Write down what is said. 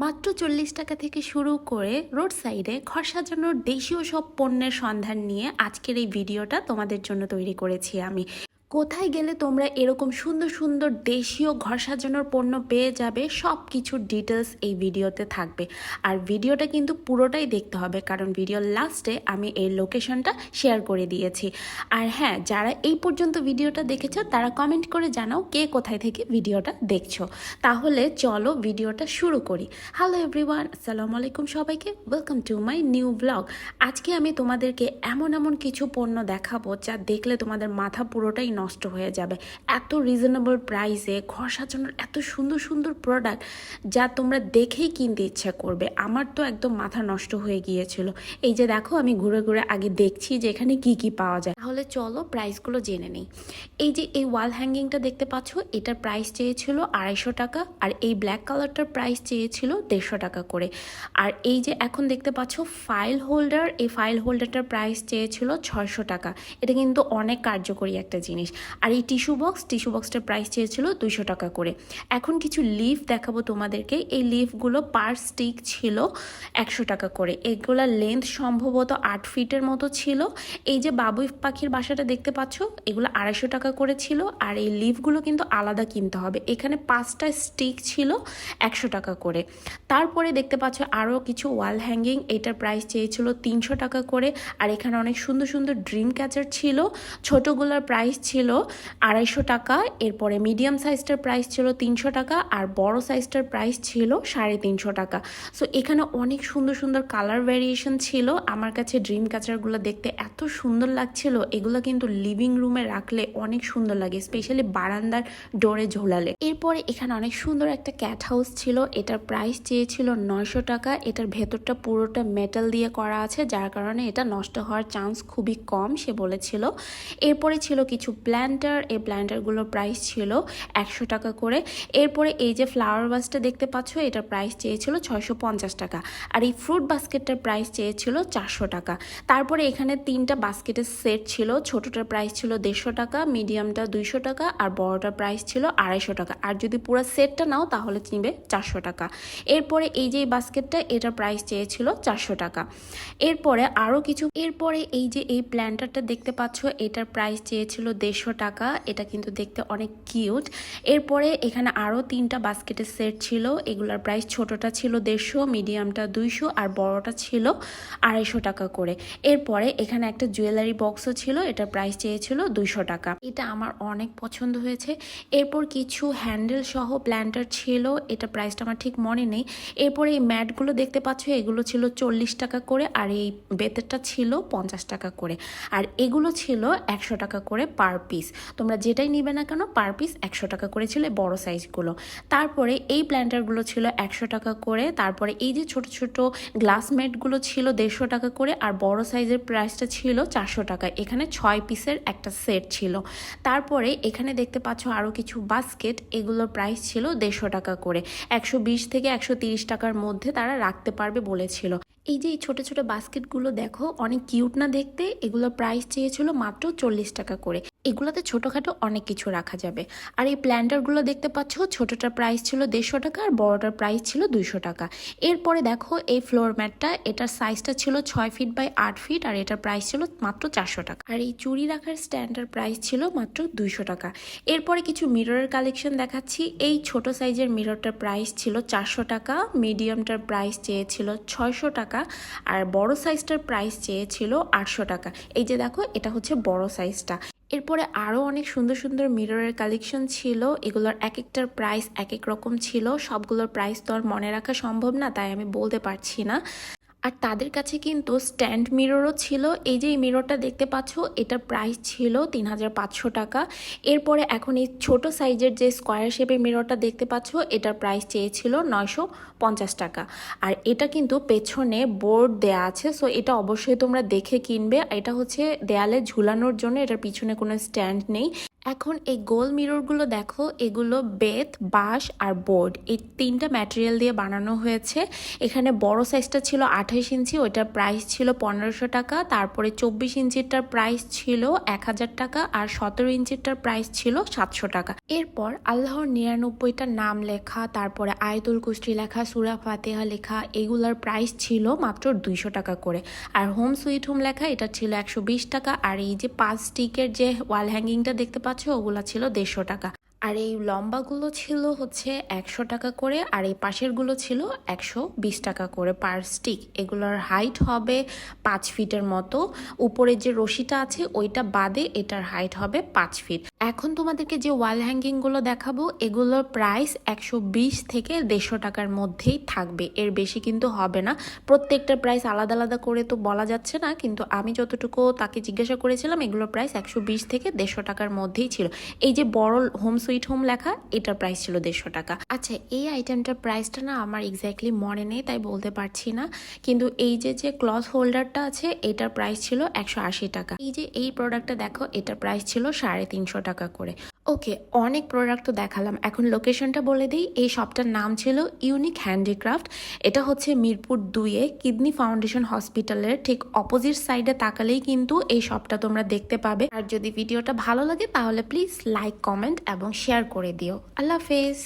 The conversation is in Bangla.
মাত্র চল্লিশ টাকা থেকে শুরু করে রোড সাইডে ঘর সাজানোর দেশীয় সব পণ্যের সন্ধান নিয়ে আজকের এই ভিডিওটা তোমাদের জন্য তৈরি করেছি আমি। কোথায় গেলে তোমরা এরকম সুন্দর সুন্দর দেশীয় ঘর সাজানোর পণ্য পেয়ে যাবে সব কিছুর ডিটেলস এই ভিডিওতে থাকবে। আর ভিডিওটা কিন্তু পুরোটাই দেখতে হবে, কারণ ভিডিওর লাস্টে আমি এই লোকেশনটা শেয়ার করে দিয়েছি। আর হ্যাঁ যারা এই পর্যন্ত ভিডিওটা দেখেছ, তারা কমেন্ট করে জানাও কে কোথায় থেকে ভিডিওটা দেখছ। তাহলে চলো ভিডিওটা শুরু করি। হ্যালো এভরিওয়ান আসসালামু আলাইকুম সবাইকে। Welcome to my new blog আজকে আমি তোমাদেরকে এমন এমন কিছু পণ্য দেখাবো, যা দেখলে তোমাদের মাথা পুরোটাই নষ্ট হয়ে যাবে। এত রিজনেবল প্রাইসে ঘর সাজানোর এত সুন্দর সুন্দর প্রোডাক্ট যা তোমরা দেখেই কিনতে ইচ্ছা করবে। আমার তো একদম মাথা নষ্ট হয়ে গিয়েছিল। এই যে দেখো, আমি ঘুরে ঘুরে আগে দেখছি যে এখানে কি কি পাওয়া যায়। তাহলে চলো প্রাইসগুলো জেনে নেই। এই যে এই ওয়াল হ্যাঙ্গিংটা দেখতে পাচ্ছ, এটার প্রাইস চেয়েছিল আড়াইশো টাকা আর এই ব্ল্যাক কালারটার প্রাইস চেয়েছিল দেড়শো টাকা করে। আর এই যে এখন দেখতে পাচ্ছ ফাইল হোল্ডার এই ফাইল হোল্ডারটার প্রাইস চেয়েছিল ছয়শো টাকা। এটা কিন্তু অনেক কার্যকরী একটা জিনিস। আর এই টিস্যু বক্স, টিস্যু বক্সটার প্রাইস চেয়েছিল দুশো টাকা করে। এখন কিছু লিফ দেখাবো তোমাদেরকে। এই লিফগুলো পার স্টিক ছিল একশো টাকা করে। এগুলোর লেন্থ সম্ভবত আট ফিটের মতো ছিল। এই যে বাবুই পাখির বাসাটা দেখতে পাচ্ছ, এগুলো আড়াইশো টাকা করে ছিল। আর এই লিফগুলো কিন্তু আলাদা কিনতে হবে। এখানে পাঁচটা স্টিক ছিল একশো টাকা করে। তারপরে দেখতে পাচ্ছ আরও কিছু ওয়াল হ্যাঙ্গিং। এটার প্রাইস চেয়েছিল তিনশো টাকা করে। আর এখানে অনেক সুন্দর সুন্দর ড্রিম ক্যাচার ছিল। ছোটোগুলোর প্রাইস ছিল আড়াইশো টাকা, এরপরে মিডিয়াম সাইজটার প্রাইস ছিল তিনশো টাকা আর বড় সাইজটার প্রাইস ছিল সাড়ে তিনশো টাকা। সো এখানে অনেক সুন্দর সুন্দর কালার ভ্যারিয়েশন ছিল। আমার কাছে ড্রিম কাচারগুলো দেখতে এত সুন্দর লাগছিল। এগুলো কিন্তু লিভিং রুমে রাখলে অনেক সুন্দর লাগে স্পেশালি বারান্দার ডোরে ঝোলালে। এরপরে এখানে অনেক সুন্দর একটা ক্যাট হাউস ছিল। এটার প্রাইস চেয়েছিল নয়শো টাকা। এটার ভেতরটা পুরোটা মেটাল দিয়ে করা আছে, যার কারণে এটা নষ্ট হওয়ার চান্স খুবই কম, সে বলেছিল। এরপরে ছিল কিছু প্ল্যান্টার এই প্ল্যান্টারগুলোর প্রাইস ছিল একশো টাকা করে। এরপরে এই যে ফ্লাওয়ার বাসটা দেখতে পাচ্ছ, এটার প্রাইস চেয়েছিল ছয়শো পঞ্চাশ টাকা। আর এই ফ্রুট বাস্কেটটার প্রাইস চেয়েছিল চারশো টাকা। তারপরে এখানে তিনটা বাস্কেটের সেট ছিল, ছোটোটার প্রাইস ছিল দেড়শো টাকা, মিডিয়ামটা দুইশো টাকা, আর বড়টার প্রাইস ছিল আড়াইশো টাকা। আর যদি পুরো সেটটা নাও, তাহলে নিবে চারশো টাকা। এরপরে এই যে বাস্কেটটা, এটার প্রাইস চেয়েছিল চারশো টাকা। এরপরে আরও কিছু, এরপরে এই যে এই প্ল্যান্টারটা দেখতে পাচ্ছ, এটার প্রাইস চেয়েছিল দেড়শো টাকা। এটা কিন্তু দেখতে অনেক কিউট। এরপরে এখানে আরও তিনটা বাস্কেটের সেট ছিল। এগুলার প্রাইস ছোটটা ছিল দেড়শো, মিডিয়ামটা দুইশো আর বড়টা ছিল আড়াইশো টাকা করে। এরপরে এখানে একটা জুয়েলারি বক্সও ছিল। এটার প্রাইস চেয়েছিল দুইশো টাকা। এটা আমার অনেক পছন্দ হয়েছে। এরপর কিছু হ্যান্ডেল সহ প্ল্যান্টার ছিল। এটা প্রাইসটা আমার ঠিক মনে নেই। এরপরে এই ম্যাটগুলো দেখতে পাচ্ছ, এগুলো ছিল চল্লিশ টাকা করে আর এই বেতেরটা ছিল পঞ্চাশ টাকা করে। আর এগুলো ছিল একশো টাকা করে পার পিস তোমরা যেটাই নিবে না কেন পার পিস একশো টাকা করে ছিল বড় সাইজগুলো তারপরে এই প্ল্যান্টারগুলো ছিল একশো টাকা করে। তারপরে এই যে ছোট ছোট গ্লাস ম্যাটগুলো ছিল দেড়শো টাকা করে, আর বড় সাইজের প্রাইসটা ছিল চারশো টাকা। এখানে ছয় পিসের একটা সেট ছিল। তারপরে এখানে দেখতে পাচ্ছ আরও কিছু বাস্কেট এগুলোর প্রাইস ছিল দেড়শো টাকা করে। একশো বিশ থেকে একশো টাকার মধ্যে তারা রাখতে পারবে বলেছিল। এই যে এই ছোটো ছোটো বাস্কেটগুলো দেখো, অনেক কিউট না দেখতে? এগুলোর প্রাইস চেয়েছিল মাত্র চল্লিশ টাকা করে। এগুলোতে ছোটোখাটো অনেক কিছু রাখা যাবে। আর এই প্ল্যান্টারগুলো দেখতে পাচ্ছ, ছোটোটার প্রাইস ছিল দেড়শো টাকা আর বড়টার প্রাইস ছিল দুইশো টাকা। এরপরে দেখো এই ফ্লোর ম্যাটটা, এটার সাইজটা ছিল ছয় ফিট বাই আট ফিট আর এটার প্রাইস ছিল মাত্র চারশো টাকা। আর এই চুড়ি রাখার স্ট্যান্ডার প্রাইস ছিল মাত্র দুইশো টাকা। এরপরে কিছু মিররের কালেকশন দেখাচ্ছি। এই ছোট সাইজের মিররটার প্রাইস ছিল চারশো টাকা, মিডিয়ামটার প্রাইস চেয়েছিল ছয়শো টাকা। আর বড় সাইজটার প্রাইস চেয়েছিল আটশো টাকা। এই যে দেখো, এটা হচ্ছে বড় সাইজটা। এরপরে আরও অনেক সুন্দর সুন্দর মিররের কালেকশন ছিল, এগুলোর এক একটার প্রাইস এক এক রকম ছিল। সবগুলোর প্রাইস তো আর মনে রাখা সম্ভব না, তাই আমি বলতে পারছি না। আর তাদের কাছে কিন্তু স্ট্যান্ড মিররও ছিল। এই যে এই মিররটা দেখতে পাচ্ছ, এটার প্রাইস ছিল তিন হাজার পাঁচশো টাকা। এরপরে এখন এই ছোট সাইজের যে স্কোয়ার শেপের মিররটা দেখতে পাচ্ছ, এটার প্রাইস চেয়েছিল নয়শো পঞ্চাশ টাকা। আর এটা কিন্তু পেছনে বোর্ড দেয়া আছে সো এটা অবশ্যই তোমরা দেখে কিনবে। এটা হচ্ছে দেয়ালে ঝুলানোর জন্য, এটার পিছনে কোনো স্ট্যান্ড নেই। এখন এই গোল মিররগুলো দেখো, এগুলো বেত, বাঁশ আর বোর্ড। এই তিনটা ম্যাটেরিয়াল দিয়ে বানানো হয়েছে। এখানে বড় সাইজটা ছিল আঠাইশ ইঞ্চি, ওইটার প্রাইস ছিল পনেরোশো টাকা। তারপরে চব্বিশ ইঞ্চিটার প্রাইস ছিল এক হাজার টাকা আর সতেরো ইঞ্চিটার প্রাইস ছিল সাতশো টাকা। এরপর আল্লাহর নিরানব্বইটা নাম লেখা, তারপরে আয়তুল কুষ্টি লেখা, সুরা ফাতেহা লেখা, এগুলার প্রাইস ছিল মাত্র দুইশো টাকা করে। আর হোম সুইট হোম লেখা, এটা ছিল একশো বিশ টাকা। আর এই যে পাঁচ স্টিকের যে ওয়াল হ্যাঙ্গিংটা দেখতে পাচ্ছ ওগুলা ছিল দেড়শো টাকা। আর এই লম্বাগুলো ছিল হচ্ছে একশো টাকা করে, আর এই পাশেরগুলো ছিল একশো বিশ টাকা করে পার স্টিক এগুলোর হাইট হবে পাঁচ ফিটের মতো। উপরে যে রশিটা আছে, ওইটা বাদে এটার হাইট হবে পাঁচ ফিট। এখন তোমাদেরকে যে ওয়াল হ্যাঙ্গিংগুলো দেখাবো, এগুলোর প্রাইস একশো বিশ থেকে দেড়শো টাকার মধ্যেই থাকবে। এর বেশি কিন্তু হবে না। প্রত্যেকটার প্রাইস আলাদা আলাদা করে তো বলা যাচ্ছে না, কিন্তু আমি যতটুকু তাকে জিজ্ঞাসা করেছিলাম, এগুলোর প্রাইস একশো বিশ থেকে দেড়শো টাকার মধ্যেই ছিল। এই যে বড় হোম সুইট হোম লেখা, এটার প্রাইস ছিল দেড়শো টাকা। আচ্ছা এই আইটেমটার প্রাইসটা না আমার এক্স্যাক্টলি মনে নেই, তাই বলতে পারছি না। কিন্তু এই যে যে ক্লথ হোল্ডারটা আছে, এটার প্রাইস ছিল একশো আশি টাকা। এই যে, এই প্রোডাক্টটা দেখো, এটার প্রাইস ছিল সাড়ে তিনশো টাকা করে। ওকে অনেক প্রোডাক্ট তো দেখালাম। এখন লোকেশনটা বলে দিই, এই শপটার নাম ছিল ইউনিক হ্যান্ডিক্রাফট এটা হচ্ছে মিরপুর দুইয়ে কিডনি ফাউন্ডেশন হসপিটালের ঠিক অপোজিট সাইডে তাকালেই কিন্তু এই শপটা তোমরা দেখতে পাবে। আর যদি ভিডিওটা ভালো লাগে, তাহলে প্লিজ লাইক কমেন্ট এবং শেয়ার করে দিও। আল্লাহ হাফেজ।